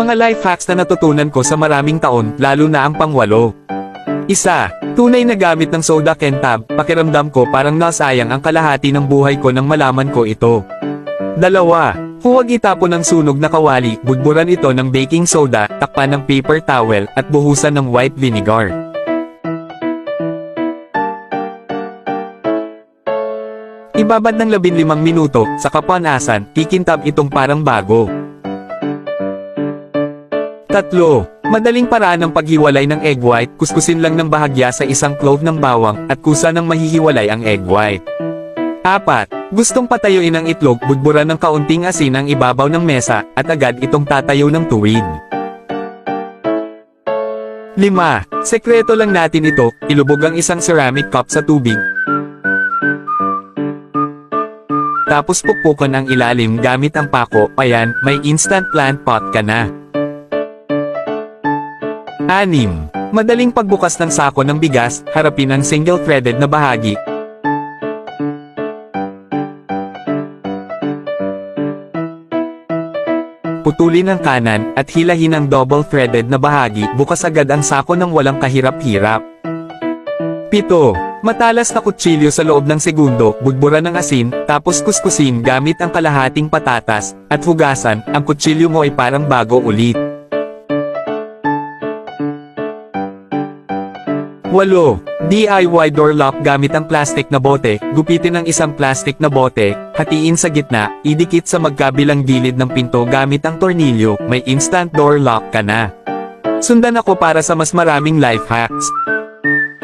Mga life hacks na natutunan ko sa maraming taon, lalo na ang pangwalo. Isa, tunay na gamit ng soda kentab, pakiramdam ko parang nasayang ang kalahati ng buhay ko nang malaman ko ito. Dalawa, huwag itapon ng sunog na kawali, budburan ito ng baking soda, takpan ng paper towel, at buhusan ng white vinegar. Ibabad ng 15 minuto, sa kapanasan, kikintab itong parang bago. Tatlo, madaling paraan ng paghiwalay ng egg white, kuskusin lang ng bahagya sa isang clove ng bawang, at kusa ng mahihiwalay ang egg white. Apat, gustong patayuin ang itlog, budburan ng kaunting asin ang ibabaw ng mesa, at agad itong tatayo ng tuwid. 5. Sekreto lang natin ito, ilubog ang isang ceramic cup sa tubig. Tapos pukpukan ang ilalim gamit ang pako, ayan, may instant plant pot ka na. 6. Madaling pagbukas ng sako ng bigas, harapin ang single-threaded na bahagi. Putulin ang kanan, at hilahin ang double-threaded na bahagi, bukas agad ang sako ng walang kahirap-hirap. 7. Matalas na kutsilyo sa loob ng segundo, budburan ng asin, tapos kuskusin gamit ang kalahating patatas, at hugasan, ang kutsilyo mo ay parang bago ulit. 8. DIY door lock gamit ang plastic na bote, gupitin ang isang plastic na bote, hatiin sa gitna, idikit sa magkabilang gilid ng pinto gamit ang tornilyo, may instant door lock ka na. Sundan ako para sa mas maraming life hacks.